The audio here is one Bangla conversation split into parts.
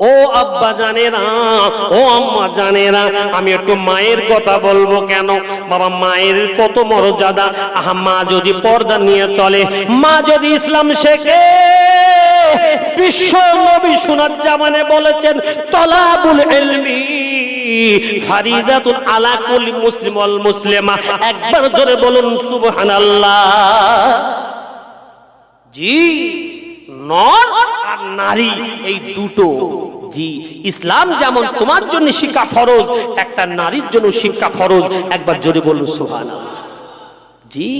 ও আব্বা জানেরা, ও আম্মা জানেরা, আমি একটু মায়ের কথা বলব কেন? বাবা মায়ের কত মর্যাদা। আহা, মা যদি পর্দা নিয়ে চলে, মা যদি ইসলাম শেখে, বিশ্ব নবী শোনার জামানে বলেছেন, তলাবুল ইলমি ফারিদাতুন আলা কুল্লি মুসলিম ওয়াল মুসলিমা। একবার জোরে বলুন, সুবহানাল্লাহ। জি। নর আর নারী, এই দুটো। জি, ইসলাম যেমন তোমার জন্য শিক্ষা ফরজ, একটা নারীর জন্য শিক্ষা ফরজ, একবার জোরে বলুন, সুবহানাল্লাহ। জি।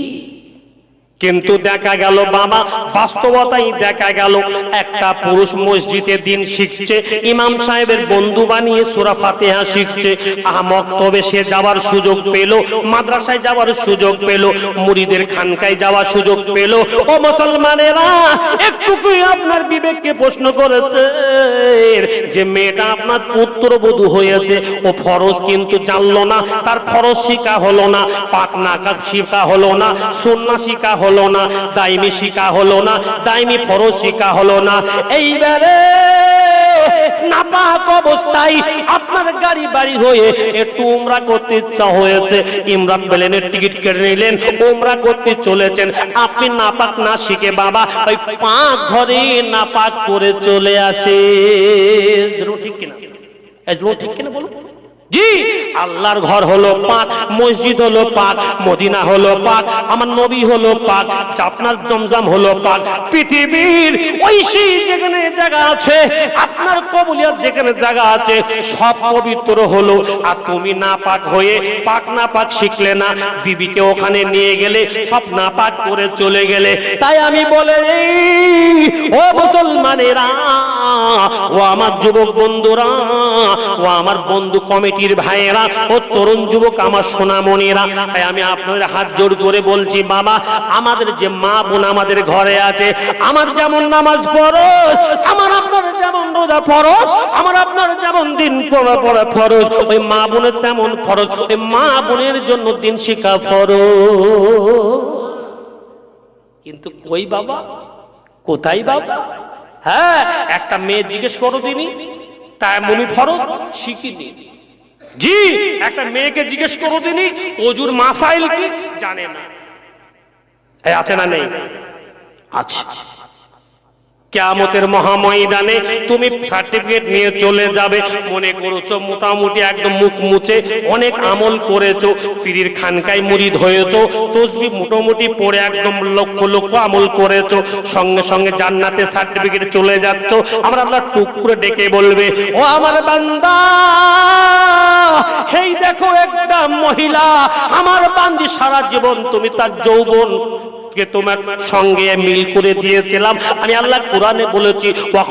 কিন্তু দেখা গেল বাবা, বাস্তবতাই দেখা গেল একটা পুরুষ মসজিদে দিন শিখছে, ইমাম সাহেবের বন্ধু বানিয়ে সুরা ফাতেহা শিখছে আহা মক্তবে সে যাওয়ার সুযোগ পেল, মাদ্রাসায় যাওয়ার সুযোগ পেল মুড়িদের খানকায় যাওয়ার সুযোগ পেল। ও মুসলমানেরা, একটুকুই আপনার বিবেককে প্রশ্ন করেছে, যে মেয়েটা আপনার পুত্রবধূ হয়েছে, ও ফরজ কিন্তু জানলো না, তার ফরজ শিকা হলো না, পাক নাকাব শিকা হলো না সুন্না শিকা হলো না, দাইমি শিকা হলো না, দাইমি ফরজ শিকা হলো না। এইবারে ইমরান প্লেনের টিকিট কেটে নিলেন করতে চলেছেন। আপনি নাপাক না শিখে বাবা, ওই পাক ঘরে নাপাক করে চলে আসে। ঠিক কিনা? ঠিক কিনা আল্লাহর ঘর হলো পাক, মসজিদ হলো পাক, মদিনা হলো পাক, আমার নবী হলো পাক, আপনার জমজম হলো পাক, পৃথিবীর ঐশী যেখানে জায়গা আছে, আপনার কবুলিয়ার যেখানে জায়গা আছে, সব পবিত্র হলো, আর তুমি না পাক হয়ে পাক না পাক শিখলে না, বিবিকে ওখানে নিয়ে গেলে, সব না পাক করে চলে গেলে, তাই আমি বলে ও মুসলমানেরা, ও আমার যুবক বন্ধুরা, ও আমার বন্ধু কমিটির ভাইয়েরা ও তরুণ যুবক আমার সোনামণিরা তাই আমি আপনাদের হাত জোর করে বলছি, বাবা, আমাদের যে মা বোন আমাদের ঘরে আছে, আমার যেমন নামাজ ফরজ আমার আপনার যেমন রোজা ফরজ আমার আপনার যেমন দিন পড়া পড়া ফরজ, ওই মা বোনের তেমন ফরজ, ওই মা বোনের জন্য দিন শিখা ফরজ। কিন্তু কই বাবা? কোথায় বাবা? হ্যাঁ একটা মেয়ে জিজ্ঞেস করো তিনি তাই মনি ফরজ? শিখিনি জি, একটা মেয়েকে জিজ্ঞেস করো তিনি, অজুর মাসাইল কি? জানে না। আছে না নেই? আছে কেয়ামতের মহাময়দানে তুমি সার্টিফিকেট নিয়ে চলে যাবে। মনে করেছ, মোটামুটি একদম মুখ মুছে অনেক আমল করেছ, পীরির খানকায় মুড়িদ হয়েছো, তসবি মোটামুটি পড়ে একদম লক্ষ লক্ষ আমল করেছ, সঙ্গে সঙ্গে জান্নাতে সার্টিফিকেট চলে যাচ্ছ। আমরা আপনার টুক করে ডেকে বলবে, ও আমার বান্দা এই দেখো একটা মহিলা, আমার বান্দি সারা জীবন তুমি তার যৌবন কে তোমার সঙ্গে মিল করে দিয়েছিলাম। আমি আল্লাহ কোরআনে বলেছি, ওয়া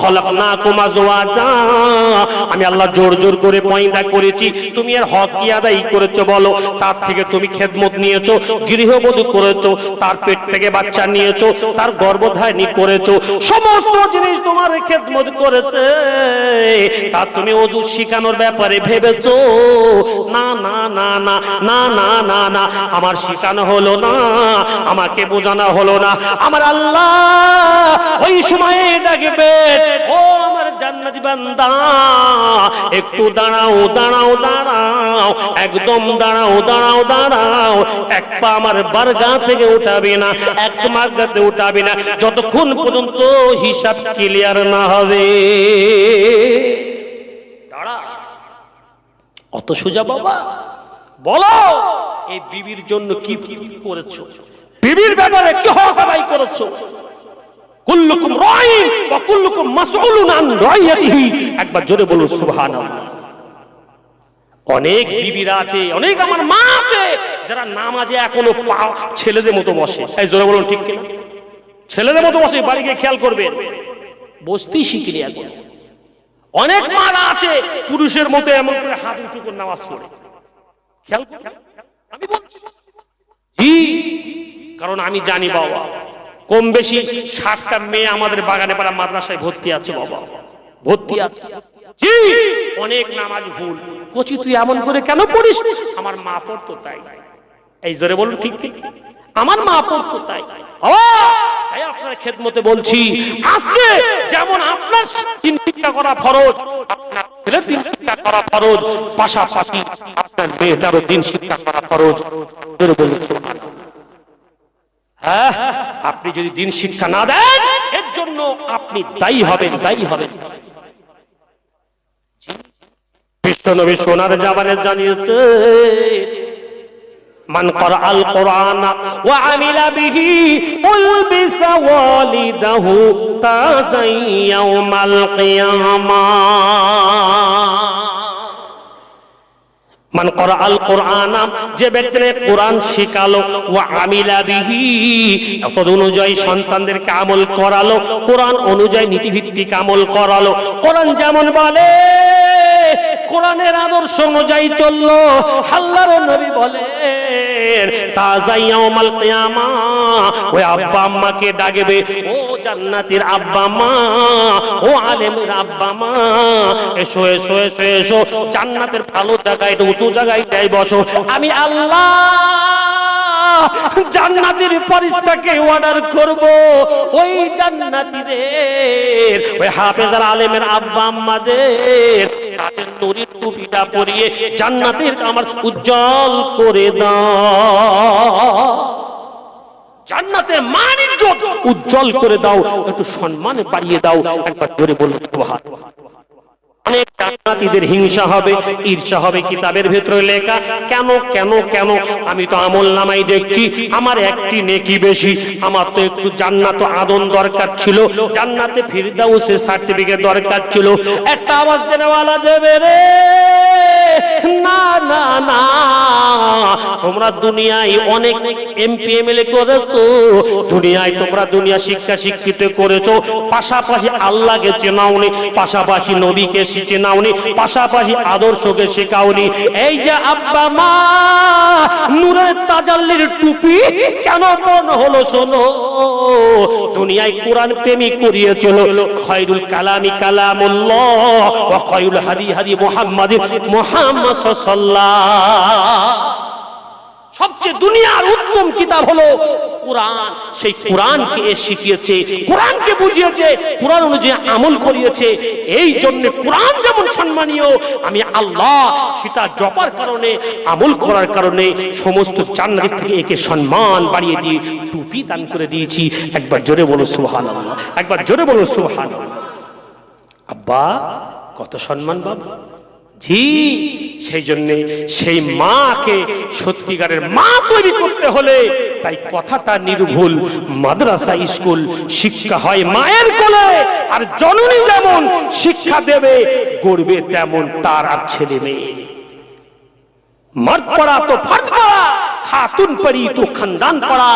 আমি আল্লাহ জোর জোর করে পয়দা করেছি। তুমি এর হক কি আদায় করেছ বলো? তার থেকে তুমি খেদমত নিয়েছো, গৃহবধূ করেছ, তার পেট থেকে বাচ্চা নিয়েছো, তার গর্ভধারণী করেছ, সমস্ত জিনিস তোমার খেদমত করেছে। তা তুমি অজু শিখানোর ব্যাপারে ভেবেছো? না না না না না না না না, আমার শিখানো হলো না। আমাকে বোঝানো হলো না। আমার আল্লাহ ওই সময়ে ডাকবে, ও আমার জান্নাতি বান্দা, একটু দাঁড়াও দাঁড়াও দাঁড়াও, একদম দাঁড়াও দাঁড়াও দাঁড়াও, এক পা আমার বারগা থেকে উঠাবে না, এক মার্গাতে উঠাবে না, যতক্ষণ পর্যন্ত হিসাব ক্লিয়ার না হবে। অত সোজা বাবা? বলো, এই বিবির জন্য কি করেছ? বিবির ব্যাপারে কি হক আদায় করেছ? কুল্লুকুম রাইন ওয়া কুল্লুকুম মাসউলুন আন রাইয়াতিহি একবার জোরে বলুন, সুবহানাল্লাহ। অনেক বিবিরা আছে, অনেক আমার মা আছে, যারা নামাজে এখনও ছেলেদের মতো বসে। এই জোরে বলুন, ঠিক কিনা? ছেলেদের মতো বসে, বাড়ি গিয়ে খেয়াল করবেন। বসতেই শিখিনি এখন। অনেক মারা আছে, পুরুষের মতো এমন করে হাত উঁচু করে নামাজ পড়ে। খেয়াল। আমি বলছি, জি। কারণ আমি জানি বাবা, কম বেশি ষাটটা মেয়ে আমাদের বাগানে পাড়া মাদ্রাসায় ভর্তি আছে বাবা। ভর্তি আছে। জি, অনেক নামাজ ভুল। কচি, তুই এমন করে কেন পড়িস? আমার মা পড়তো তাই। এই জোরে বলুন ঠিক ঠিক আমার মা পড়তো তাই। তাই আপনার খেদমতে বলছি, আজকে যেমন আপনার শিক্ষা করা ফরজ, আপনার ছেলের দিন শিক্ষা করা ফরজ, পাশাপাশি আপনার মেয়েটারও দিন শিক্ষা করা ফরজ। জোরে বলুন। হ্যাঁ? আপনি যদি দিন শিক্ষা না দেন, এর জন্য আপনি দায়ী হবেন দায়ী হবেন। সোনার জামানে জানিয়েছে, মান করা আল কোরআন ওয়া আমিলা বিহি উলবিসা ওয়ালিদাহু মান করা আল কোরআন, যে ব্যক্তি কোরআন শিখালো ও আমিলা বিহি তদ অনুযায়ী সন্তানদেরকে আমল করালো, কোরআন অনুযায়ী নীতিভিত্তিক আমল করালো। কোরআন যেমন বলে, কোরআনের আদর্শ অনুযায়ী চলল হাল্লার নবী বলে তাজাইয়াউমাল কিয়ামা। ওই আব্বা আম্মাকে ডাকবে, ও জান্নাতের আব্বা আম্মা ও আলেমের আব্বা মা, এসো এসো এসো এসো, জান্নাতের ভালো জায়গায় উঁচু জায়গায় যাই, বসো। আমি আল্লাহ জান্নাতের পরিস্তাকে অর্ডার করব। ওই জান্নাতীদের, ওই হাফেজার আলেমের আব্বা আম্মাদের উজ্জ্বল করে দাও। জান্নাতের ইজ্জত উজ্জ্বল করে দাও, একটু সম্মান বাড়িয়ে দাও, একবার জোরে সুবহানাল্লাহ। অনেক জান্নাতীদের হিংসা হবে, ঈর্ষা হবে কিতাবের ভেতরে লেখা। কেন কেন কেন? আমি তো আমল নামাই দেখছি, আমার একটি নেকি বেশি। আমার তো একটু জান্নাত আদন দরকার ছিল। জান্নাতে ফিরদাউসের সার্টিফিকেট দরকার ছিল। একটা আওয়াজ দেনেওয়ালা দেবে রে। না না না। তোমরা দুনিয়ায় অনেক এমপি, এমএলএ করেছ। দুনিয়ায় তোমরা দুনিয়া শিক্ষা শিক্ষিত করেছ। পাশাপাশি আল্লাহকে চেনাওনি, পাশাপাশি নবীকে চেনাওনি পাশাপাশি আদর্শকে শেখাওনি। এই যে আব্বা মা, নূরের তাজাল্লির টুপি কেন বন হলো শোনো? দুনিয়ায় কোরআন প্রেমী করিয়েছিল, খয়রুল কালামি কালামুল্লাহ, ওয়া খয়রুল হাদি হাদি মুহাম্মাদিন মুহাম্মদ সাল্লাল্লাহ সবচেয়ে দুনিয়ার উত্তম কিতাব হলো কোরআন। সেই কোরআনকে এ শিখিয়েছে কোরআনকে বুঝিয়েছে, কোরআন অনুযায়ী আমল করিয়েছে। এই জন্য কোরআন যেমন সম্মানীয়, আমি আল্লাহ সেটা জপার কারণে, আমল করার কারণে সমস্ত জান্নাত থেকে একে সম্মান বাড়িয়ে দিয়ে টুপি দান করে দিয়েছি। একবার জোরে বলো সুবহানাল্লাহ, একবার জোরে বলো সুবহানাল্লাহ। আব্বা, কত সম্মান বাবা। জি সেই জন্য সেই মাকে সত্যিকারের মা তৈরি করতে হলে তাই কথাটা নির্ভুল। মাদ্রাসা স্কুল শিক্ষা হয় মায়ের কোলে, আর জননী যেমন শিক্ষা দেবে, গড়বে তেমন তার আর ছেলে মেয়ে। মর্দ পড়া তো ফর্দ পড়া, খাতুন পড়ি তো খানদান পড়া,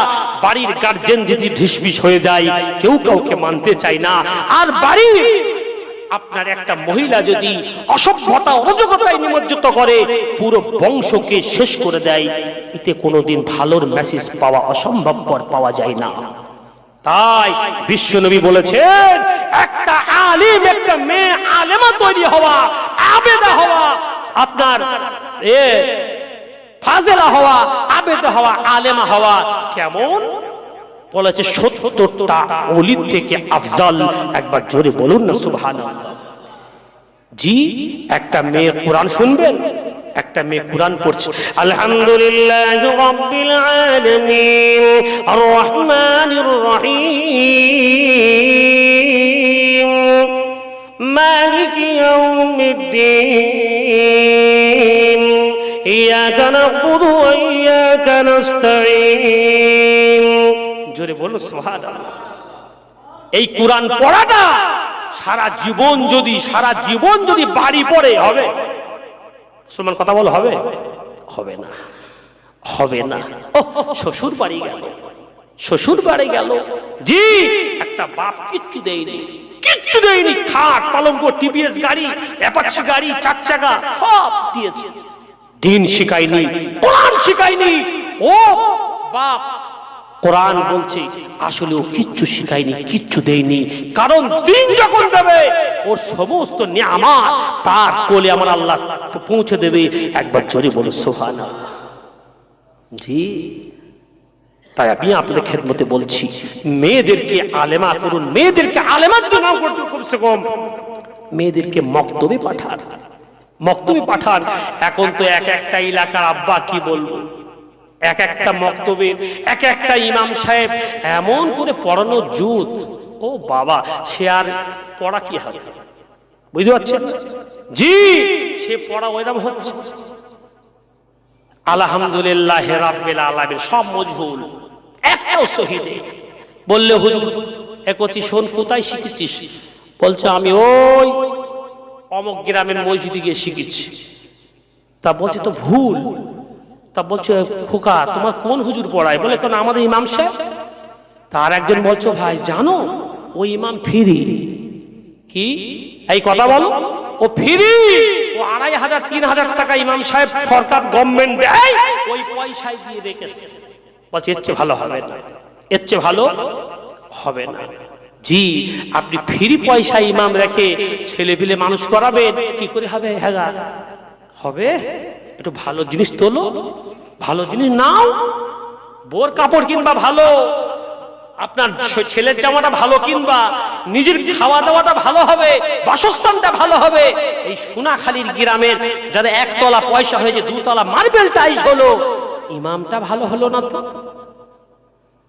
বাড়ির গার্জেন যদি ঢিসবিস হয়ে যায়, কেউ কাউকে মানতে চায় না। আর বাড়ির আপনার একটা মহিলা যদি অসভ্যতা অযোগ্যতায় নিমজ্জিত করে, পুরো বংশকে শেষ করে দেয়, এতে কোনোদিন ভালোর মেসেজ পাওয়া অসম্ভবপর পাওয়া যায় না। তাই বিশ্বনবী বলেছেন, একটা আলিম, একটা মেয়ে আলেমা তৈরি হওয়া, আবেদা হওয়া, আপনার এ, ফাজেলা হওয়া, আবেদা হওয়া, আলেমা হওয়া কেমন? বলেছে, সত্তরটা অলির থেকে আফজাল। একবার জোরে বলুন না সুবহান জি, একটা মেয়ে কোরআন শুনবেন, একটা মেয়ে কোরআন পড়ছে। আলহামদুলিল্লাহ রাব্বিল আলামিন আর রহমানির রহিম, মালিক ইয়াউমিদ্দিন, ইয়াকা না'বুদু ওয়া ইয়াকা নাস্তাঈন। জোরে বলো, সুবহানাল্লাহ। এই কোরআন পড়াটা সারা জীবন যদি, সারা জীবন যদি বাড়ি পড়ে, হবে। সুমান কথা বলো, হবে? হবে না হবে না। ও শ্বশুর বাড়ি গেল, শ্বশুর বাড়ি গেল। জি, একটা বাপ কিচ্ছু দেয়নি কিচ্ছু দেয়নি। খাট, পালঙ্ক, টিভিএস গাড়ি, অ্যাপাচি গাড়ি চার চাকা সব দিয়েছে। দিন শিখায়নি, কোরআন শিখায়নি। ও বাপ কোরআন বলছে আসলে ও কিচ্ছু শিখায়নি কিচ্ছু দেয়নি। কারণ দিন যখন দেবে ওর সমস্ত নিয়ামত তার কোলে আমার আল্লাহ পৌঁছে দেবে। একবার জোরে বলো সোহান জি তাই আমি আপনাদের খেদমতে বলছি মেয়েদেরকে আলেমা করুন। মেয়েদেরকে আলেমা যদি নাও করতে কমসে কম। মেয়েদেরকে মক্তবে পাঠান। মক্তবে পাঠান। এখন তো এক একটা এলাকার আব্বা কি বলব? এক একটা মক্তবে এক একটা ইমাম সাহেব, এমন করে পড়ানো জুত। ও বাবা, সে আর পড়া কি হবে? বুঝতে পারছেন? জি, সে পড়া ওইরকম হচ্ছে। আলহামদুলিল্লাহ রাব্বিল সব মজহুল। একটাও শহীদ। বললে, হুজুর একচি শোন, কোথায় শিখেছিস? বলছে, আমি ওই অমক গ্রামের মসজিদে গিয়ে শিখেছি। তা বলছে, তো ভুল। তা বলছে, খোকা, তোমার কোন হুজুর পড়ায়? বলে, কেন আমাদের ইমাম সাহেব? তার একজন বলছো, ভাই, জানো ওই ইমাম ফিরি। কি? এই কথা বলো। ও ফিরি? ও আড়াই হাজার, তিন হাজার টাকা ইমাম সাহেব সরকার গভর্নমেন্ট দেয়, ওই পয়সায় দিয়ে রেখেছে। বলছে, এর চেয়ে ভালো হবে না। এর চেয়ে ভালো হবে না। জি, আপনি ফ্রি পয়সা ইমাম রেখে ছেলে পিলে মানুষ করাবেন, কি করে হবে হ্যাঁ? হবে? একটু ভালো জিনিস তোলো, ভালো জিনিস নাও, বোর কাপড় কিনবা ভালো, আপনার ছেলের জামাটা ভালো কিনবা, নিজের খাওয়া দাওয়াটা ভালো হবে, বাসস্থানটা ভালো হবে। এই সোনাখালীর গ্রামের যাদের একতলা পয়সা হয়েছে, দুতলা মার্বেল টাইস হলো, ইমামটা ভালো হলো না তো?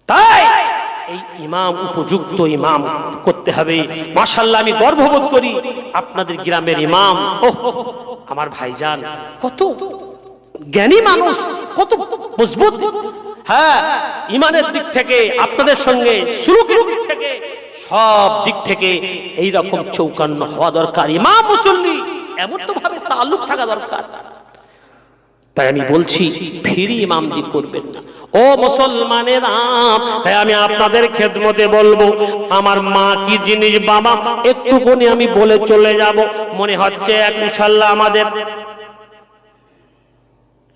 তাই এই ইমাম, উপযুক্ত ইমাম করতে হবে। মাশাল্লাহ আমি গর্ববোধ করি আপনাদের গ্রামের ইমাম। ওহ আমার ভাইজান, কত জ্ঞানী মানুষ, কত মজবুত। হ্যাঁ ইমানের দিক থেকে, আপনাদের সঙ্গে দিক থেকে, সব দিক থেকে এই রকম চৌকান্ন হওয়া দরকার। ইমাম মুসল্লি এমন তো ভাবে তাল্লুক থাকা দরকার। তাই আমি বলছি ফিরি ইমামদি করবেন না। ও মুসলমানের আম তাই আমি আপনাদের খেদমতে বলব, আমার মা কি জিনিস বাবা একটুখানি আমি বলে চলে যাব। মনে হচ্ছে এক ইনশাল্লাহ আমাদের।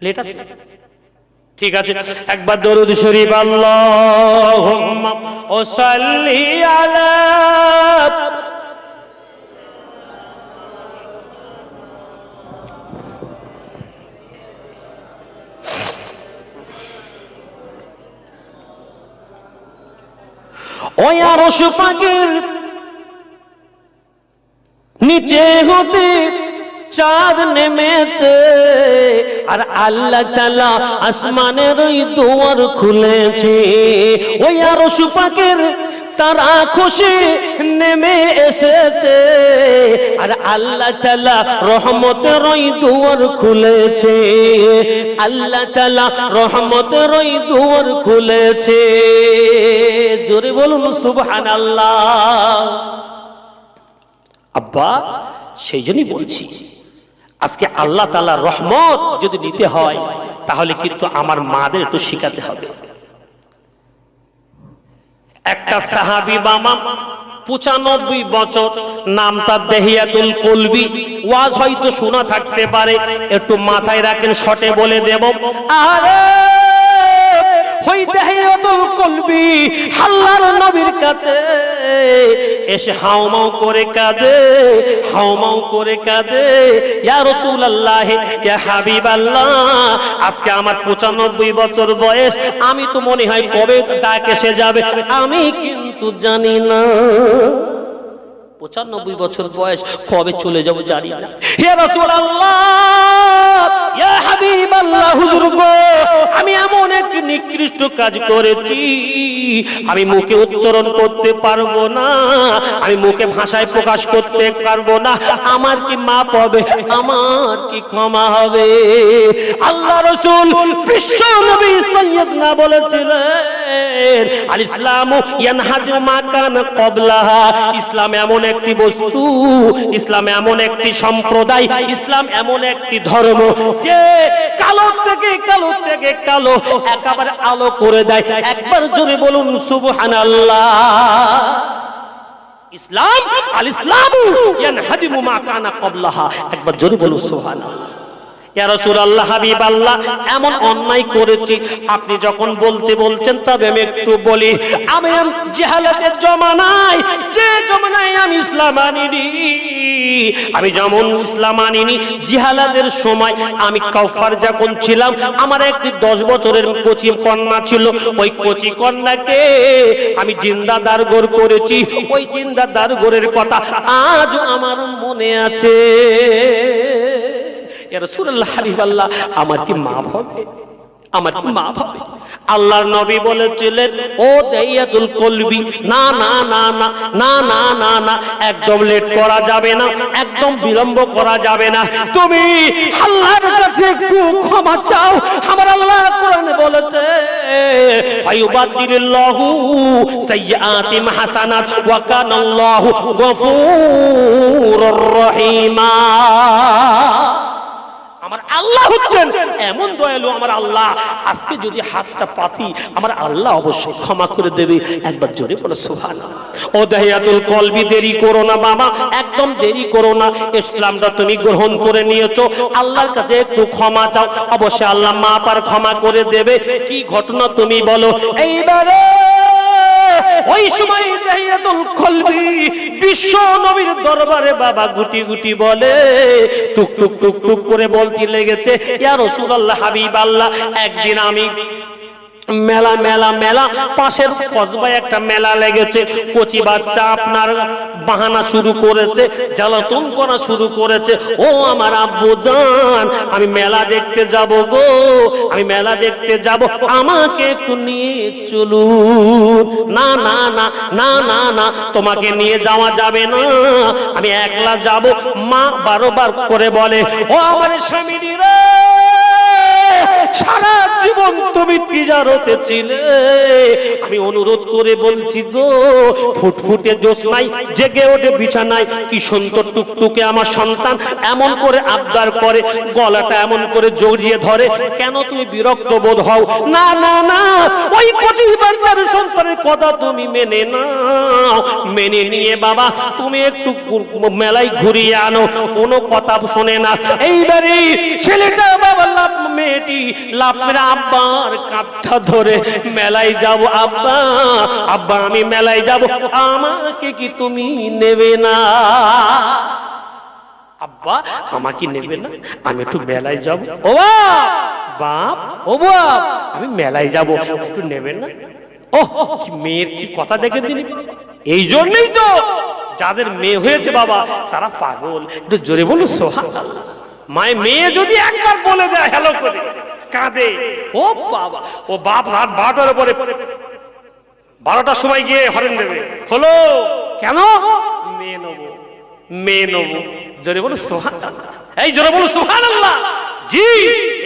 লেট আছে? ঠিক আছে, একবার দরুদ শরীফ, আল্লাহুম্মা, ও সাল্লি আলা ওই আরশ পাকের নিচে হতে চাঁদ নেমেছে, আর আল্লাহ আসমানের ওই দুয়ার খুলেছে। ওই আরশ পাকের তারা খুশি নেমে এসেছে। আর আল্লাহ তালা রহমতের ওই দুয়ার খুলেছে। আল্লাহ তালা রহমতের ওই দুয়ার খুলেছে। জোরে বলুন সুবহান আল্লাহ আব্বা সেই জন্যই বলছি, আজকে আল্লাহ তালা রহমত যদি নিতে হয়, তাহলে কিন্তু আমার মাদের একটু শিখাতে হবে। একটা সাহাবি বামা পঁচানব্বই বছর, নাম তার দেহিয়াতুল কলবি। ওয়াজ হয়তো শোনা থাকতে পারে, একটু মাথায় রাখেন, শটে বলে দেব। আরে! কলবি আল্লাহর নবীর কাছে। এসে হাওমাও করে কাঁদে, হাওমাও করে কাঁদে। ইয়া রাসূলুল্লাহ, ইয়া হাবিবাল্লাহ, আজকে আমার 95 বছর বয়স, আমি তো মনে হয় কবে ডাক এসে যাবে, আমি কিন্তু জানি না। পঁচানব্বই বছর বয়স কবে চলে যাব জানি না। হে রাসূলুল্লাহ ইয়া হাবিবাল্লাহ হুজুর গো আমি এমন একটি নিকৃষ্ট কাজ করেছি আমি মুখে উচ্চারণ করতে পারব না আমি মুখে ভাষায় প্রকাশ করতে পারব না আমার কি মাপ হবে আমার কি ক্ষমা হবে? আল্লাহ রসুল বিশ্ব নবী সৈয়দ না বলেছিলেন আল ইসলাম ইয়ানহাজ মা কান কবলাহা ইসলাম এমন একটি বস্তু, ইসলাম এমন একটি সম্প্রদায়, ইসলাম এমন একটি ধর্ম যে কালো থেকে কালো থেকে কালো একেবারে আলো করে দেয়। একবার জোরে বলুন, সুবহানাল্লাহ। ইসলাম আল ইসলাম ইয়ানহাদিমু মা কানা ক্বাবলাহা। একবার জোরে বলুন, সুবহানাল্লাহ। ইয়া রাসূলুল্লাহ, হাবিব আল্লাহ, এমন অন্যায় করেছি। আপনি যখন বলতে বলছেন, তবে আমি একটু বলি, আমি জেহালাতের জমানায়, যে জমানায় আমি ইসলাম আনিনি, আমি যেমন ইসলাম আনিনি জিহালাদের সময় আমি কাউফার যখন ছিলাম, আমার একটি দশ বছরের কচি কন্যা ছিল। ওই কচি কন্যাকে আমি জিন্দা দারগোর করেছি। ওই জিন্দা দারগোরের কথা আজও আমার মনে আছে। আমার কি মা হবে? আমার কি মা হবে? আল্লাহর নবী বলেছিলেন, ও দাইয়াতুল কলবি, না না না না না না না না, একদম লেট করা যাবে না, একদম বিলম্ব করা যাবে না। তুমি আল্লাহর কাছে একটু ক্ষমা চাও। আমার আল্লাহ কোরআনে বলেছে, ফায়ুবাদদিলুল্লাহু সাইয়্যাতিম হাসানাত ওয়া কানাল্লাহু গফুরুর রহিমা। আমার আল্লাহ হচ্ছেন। এমন দয়ালু আমার আল্লাহ। আজকে যদি হাতটা পাতি, আমার আল্লাহ অবশ্যই ক্ষমা করে দেবে। একবার জোরে বলো সুহান ও দেহিয়াতুল কলবি, দেরি করো না বাবা। একদম দেরি করো না। ইসলামটা তুমি গ্রহণ করে নিয়েছো। আল্লাহর কাছে একটু ক্ষমা চাও। অবশ্যই আল্লাহ মা পার ক্ষমা করে দেবে। কি ঘটনা তুমি বলো? এইবারে ওই সময় দাহিয়াতুল কলবি বিশ্ব নবীর দরবারে বাবা গুটি গুটি বলে, টুক টুক টুক টুক করে বলতে লেগেছে, ইয়া রাসূলুল্লাহ, হাবিবাল্লাহ, একদিন আমি মেলা মেলা মেলা। পাশের কসবায় একটা মেলা লেগেছে। কচি বাচ্চা আপনার বাহানা শুরু করেছে, জ্বালাতন করা শুরু করেছে। ও আমার আব্বু জান, আমি মেলা দেখতে যাব গো, আমি মেলা দেখতে যাব। আমাকে একটু নিয়ে চলুন। না না না না না না, তোমাকে নিয়ে যাওয়া যাবে না। আমি একলা যাব। মা বারবার করে বলে, ও আমার স্বামী রে। সারা জীবন তুমি তিজারতে ছিলে। আমি অনুরোধ করে বলছি গো, ফুটফুটে জোসনাই জেগে ওঠে বিছানায়, কি সুন্দর টুকটুকে আমার সন্তান এমন করে আবদার করে, গলাটা এমন করে জড়িয়ে ধরে, কেন তুমি বিরক্ত বোধ হও? না না না, ওই পঁচিশ বাচ্চার সন্তানের কথা তুমি মেনে নাও। মেনে নিয়ে বাবা, তুমি একটু মেলায় ঘুরিয়ে আনো, কোনো কথা শোনে না। এইবারে ছেলেটা বাবা লাভ মেয়েটি আব্বার কাপটা ধরে মেলায় যাব আব্বা আব্বা আমি মেলায় যাব আমাকে কি তুমি নেবে না? আব্বা আমাকে নেবে না? আমি একটু যাব। ও বাপ, ও বাপ আমি যাব একটু না? ও মেয়ের কি কথা দেখে দিলি এই জন্যই তো যাদের মেয়ে হয়েছে বাবা তারা পাগল। একটু জোরে বলুন সোহান মায়ের মেয়ে যদি একবার বলে দেয় হ্যালো করে। কাঁদে। ও বাবা। ও বাপ রাত বারোটার পরে বারোটার সময় গিয়ে হরেন দেবে। হলো। কেন? মেয়ে নেব মেয়ে নেব। জোরে বলো সোহান এই জোরে বলো সোহান আল্লাহ জি।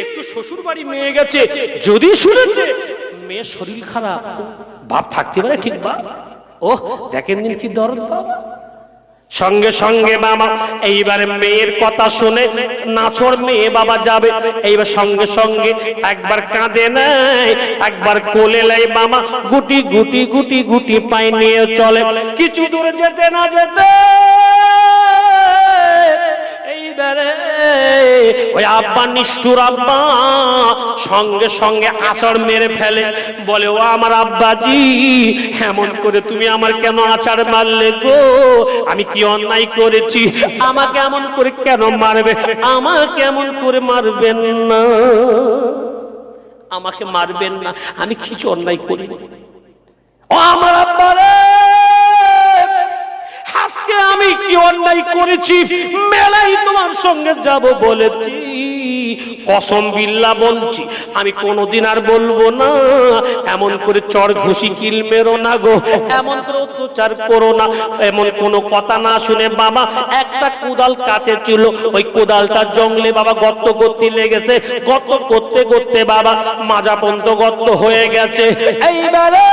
একটু শ্বশুর বাড়ি মেয়ে গেছে যদি শুনেছে। মেয়ের শরীর খারাপ। বাপ থাকতে পারে ঠিক বাপ? ও দেখেন দিন কি দরদ বাবা। সঙ্গে সঙ্গে মামা, এইবারে মেয়ের কথা শুনে নাচর মেয়ে বাবা যাবে। এইবার সঙ্গে সঙ্গে একবার কাঁদে নাই, একবার কোলে লাই মামা, গুটি গুটি গুটি গুটি পাই নিয়ে চলে। কিছু দূরে যেতে না যেতে এইবারে ওই আব্বা নিষ্ঠুর আব্বা সঙ্গে সঙ্গে আচড় মেরে ফেলে। বলে, ও আমার আব্বাজি এমন করে তুমি আমার কেন আচার মারলে গো? আমি কি অন্যায় করেছি? আমাকে এমন করে কেন মারবে? আমাকে এমন করে মারবেন না। আমাকে মারবেন না। আমি কিছু অন্যায় করি ও আমার আব্বা আমি কি অন্যায় করেছি? মেলাই তোমার সঙ্গে যাব বলেছি। কসম বিল্লা বলছি, আমি কোনোদিন আর বলব না। এমন করে চর ঘুষি কিল মেরো না গো। এমন করে অত্যাচার করো না। এমন কোনো কথা না শুনে বাবা, একটা কোদাল কাছে ছিল ওই কোদালটা জঙ্গলে বাবা গর্ত করতে লেগেছে। গর্ত করতে করতে বাবা, মাজা পন্ত গর্ত হয়ে গেছে। এইবারে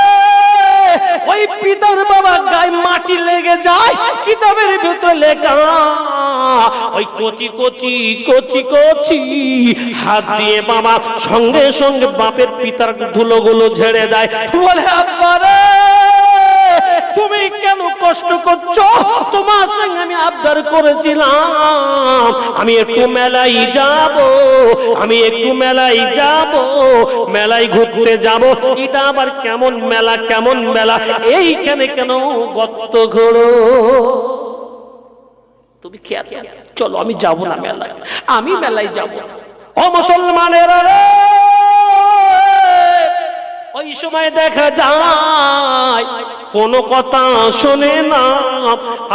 ওই পিতার বাবা গায়ে মাটি লেগে যায়, কিতাবের ভিতরে লেখা, ওই কচি কচি কচি কচি হাত দিয়ে বাবা সঙ্গে সঙ্গে বাপের পিতার ধুলোগুলো ঝেড়ে দেয়। বলে কেন কষ্ট করছ? তোমার সঙ্গে আমি আবদার করেছিলাম। আমি একটু মেলায় যাব, আমি একটু মেলায় যাব, মেলায় ঘুরতে যাব। এটা আবার কেমন মেলা কেমন মেলা? এইখানে কেন গত্ত ঘোড়ো তুমি খেয়াল চলো, আমি যাব না মেলায়। আমি মেলায় যাব। ও মুসলমানের ওই সময় দেখা যায় কোনো কথা শোনে না।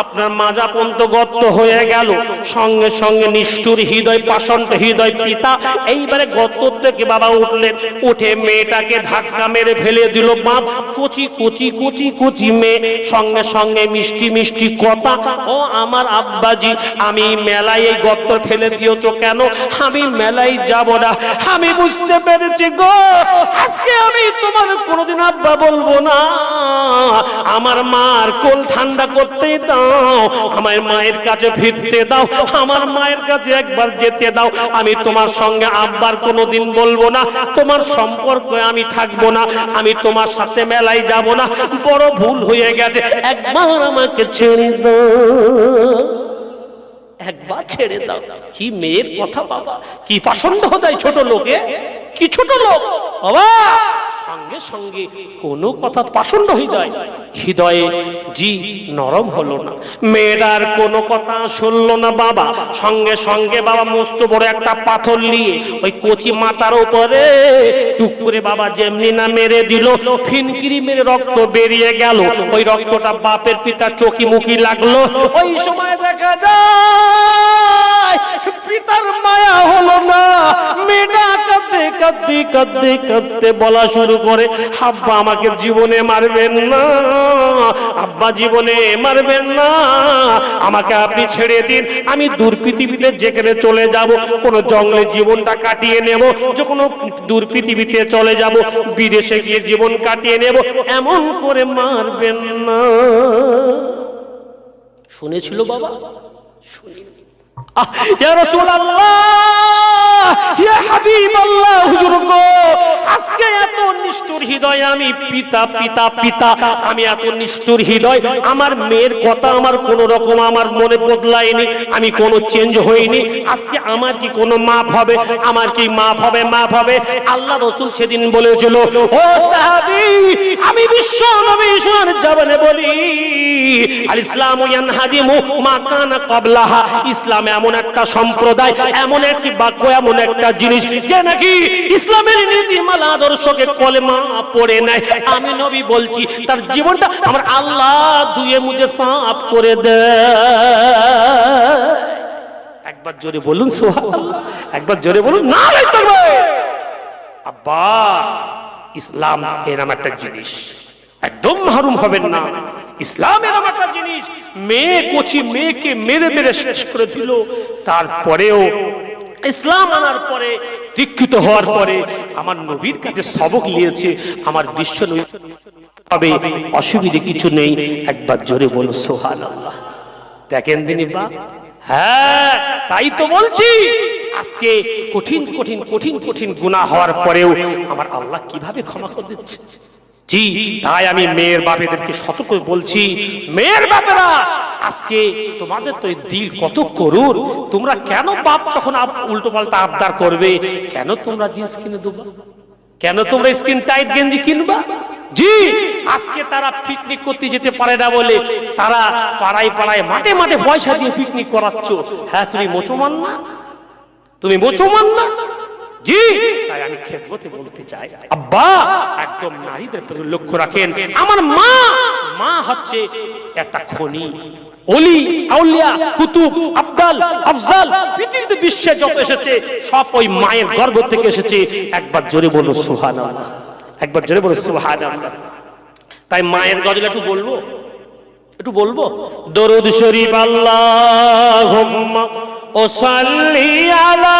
আপনার মাজা পন্ত গর্ত হয়ে গেল। সঙ্গে সঙ্গে নিষ্ঠুর হৃদয়, পাষণ্ড হৃদয় পিতা, এইবারে গর্ত থেকে বাবা উঠলেন? উঠে মেয়েটাকে ধাক্কা মেরে ফেলে দিল বাপ কচি কচি কচি কচি মেয়ে। সঙ্গে সঙ্গে মিষ্টি মিষ্টি কথা, ও আমার আব্বাজি, আমি মেলায় এই গর্ত ফেলে দিয়েছ কেন? আমি মেলায় যাব না। আমি বুঝতে পেরেছি গো, আজকে আমি তোমার কোনোদিন আব্বা বলব না। আমার মার কোল ঠান্ডা করতে দাও, আমার মায়ের কাছে ফিরতে দাও, আমার মায়ের কাছে একবার যেতে দাও। আমি তোমার সঙ্গে আব্বার কোনোদিন বলব না, তোমার সম্পর্কে আমি থাকব না, আমি তোমার সাথে মেলায় যাব না। বড় ভুল হয়ে গেছে, একবার আমাকে ছেড়ে দাও। একবার ছেড়ে দাও। কি মেয়ের কথা বাবা, কি পছন্দ দেয় ছোট লোকে, কি ছোট লোক, বাবা। সঙ্গে সঙ্গে কোনো কথা পছন্দ হৃদয় হৃদয়ে জি নরম হলো না। মেয়েরার কোনো কথা শুনলো না বাবা। সঙ্গে সঙ্গে বাবা মস্ত বড় একটা পাথর নিয়ে ওই কচি মাথার উপরে টুক করে বাবা যেমনি না মেরে দিল, ফিনকিরি মেরে রক্ত বেরিয়ে গেল। ওই রক্তটা বাপের পিতা চোখি মুখি লাগল। ওই সময় দেখা যায় পিতার মায়া হলো না। মেয়েটা কাঁদতে কাঁদতে কাঁদতে কাঁদতে বলা শুরু করে আব্বা আমাকে জীবনে মারবেন না। আব্বা জীবনে মারবেন না। আমাকে আপনি ছেড়ে দিন। আমি দূর পৃথিবীতে যেখানে চলে যাব কোন জঙ্গলে জীবনটা কাটিয়ে নেব। যে কোনো দূর পৃথিবীতে চলে যাব বিদেশে গিয়ে জীবন কাটিয়ে নেব। এমন করে মারবেন না। শুনেছিল বাবা? শুনি আহ, ইয়া রাসূলুল্লাহ, ইয়া হাবিবাল্লাহ, হুজুর গো, আজকে এত নিষ্ঠুর হৃদয় আমি পিতা পিতা পিতা আমি এত নিষ্ঠুর হৃদয় আমার মেয়ের কথা আমার কোন রকম আমার মনে বদলায়নি আমি চেঞ্জ হইনি আজকে আমার কি কোনো মাপ হবে আমার কি মাপ হবে মাপ হবে? আল্লাহ রসুল সেদিন বলেছিল ও সাহাবী আমি বিশ্ব নবী শোনার বলি আল ইসলাম ইয়ানহাদিমু মা কানা ক্বাবলাহা ইসলাম এমন একটা সম্প্রদায়, এমন একটি বাক্য, এমন একটা জিনিস যে নাকি ইসলামের নীতিমালা আদর্শকে কলেমা পড়ে নেয়। আমি নবী বলছি, তার জীবনটা আমার আল্লাহ দুয়ে মুজে সাফ করে দেয় একবার জোরে বলুন, সুবহানাল্লাহ। একবার জোরে বলুন না আব্বা, ইসলাম এরম একটা জিনিস। একদম মাহরুম হবেন না। ইসলাম এরম একটা জিনিস, মেয়ে কচি মেয়েকে মেরে মেরে শেষ করে দিল। তারপরেও ইসলাম আনার পরে, দীক্ষিত হওয়ার পরে আমার নবীর কাছে সবক নিয়েছে, আমার বিশ্ব তবে অসুবিধে কিছু নেই। একবার জোরে বলো সোহান আল্লাহ দেখেন দিনী বা হ্যাঁ তাই তো বলছি। আজকে কঠিন কঠিন কঠিন কঠিন গুনাহ হওয়ার পরেও আমার আল্লাহ কীভাবে ক্ষমা করে দিচ্ছে? জি, তাই আমি মেয়ের বাপেদেরকে সতর্ক বলছি। মেয়ের বাপেরা, আজকে তোমাদের তো দিল কত করুন তোমরা কেন বাপ যখন উল্টো পাল্টা আবদার করবে? কেন তোমরা জিন্স কিনে দেবো? কেন তোমরা স্কিন টাইট গেঞ্জি কিনবা? জি, আজকে তারা পিকনিক করতে যেতে পারে না বলে তারা পাড়ায় পাড়ায় মাঠে মাঠে পয়সা দিয়ে পিকনিক করাচ্ছ। হ্যাঁ তুমি মুসলমান না? তুমি মুসলমান না? জি। তাই আমি খেদমতে বলতে চাই। আব্বা। একদম নারীদের প্রতি লক্ষ্য রাখেন। আমার মা মা হচ্ছে একটা খনি। অলি আউলিয়া কুতুব আব্দাল আফজাল পৃথিবীতে বিশ্বে যত এসেছে সব ওই মায়ের গর্ভ থেকে এসেছে। একবার জোরে বলো সুবহানাল্লাহ। একবার জোরে বলো সুবহানাল্লাহ। তাই মায়ের গজল একটু বলব? একটু বলব? দরুদ শরীফ আল্লাহুম্মা ও সাল্লি আলা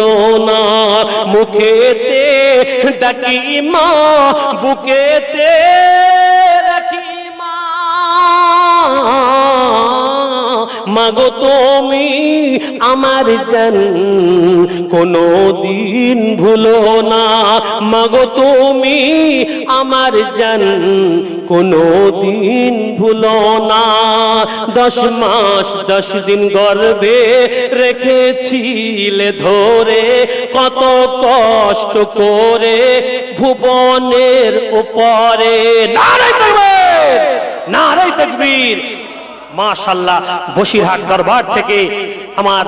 না মুখেতে ডাকি মা বুকেতে মাগো তুমি আমার জান, কোনো দিন ভুলো না। মাগো তুমি আমার জান, কোনো দিন ভুলো না। দশ মাস, দশ দিন গর্ভে রেখেছিলে ধরে, কত কষ্ট করে ভুবনের উপরে। নারাই তকবীর নারাই তকবীর। মাশাল্লাহ বসিরহাট দরবার থেকে আমার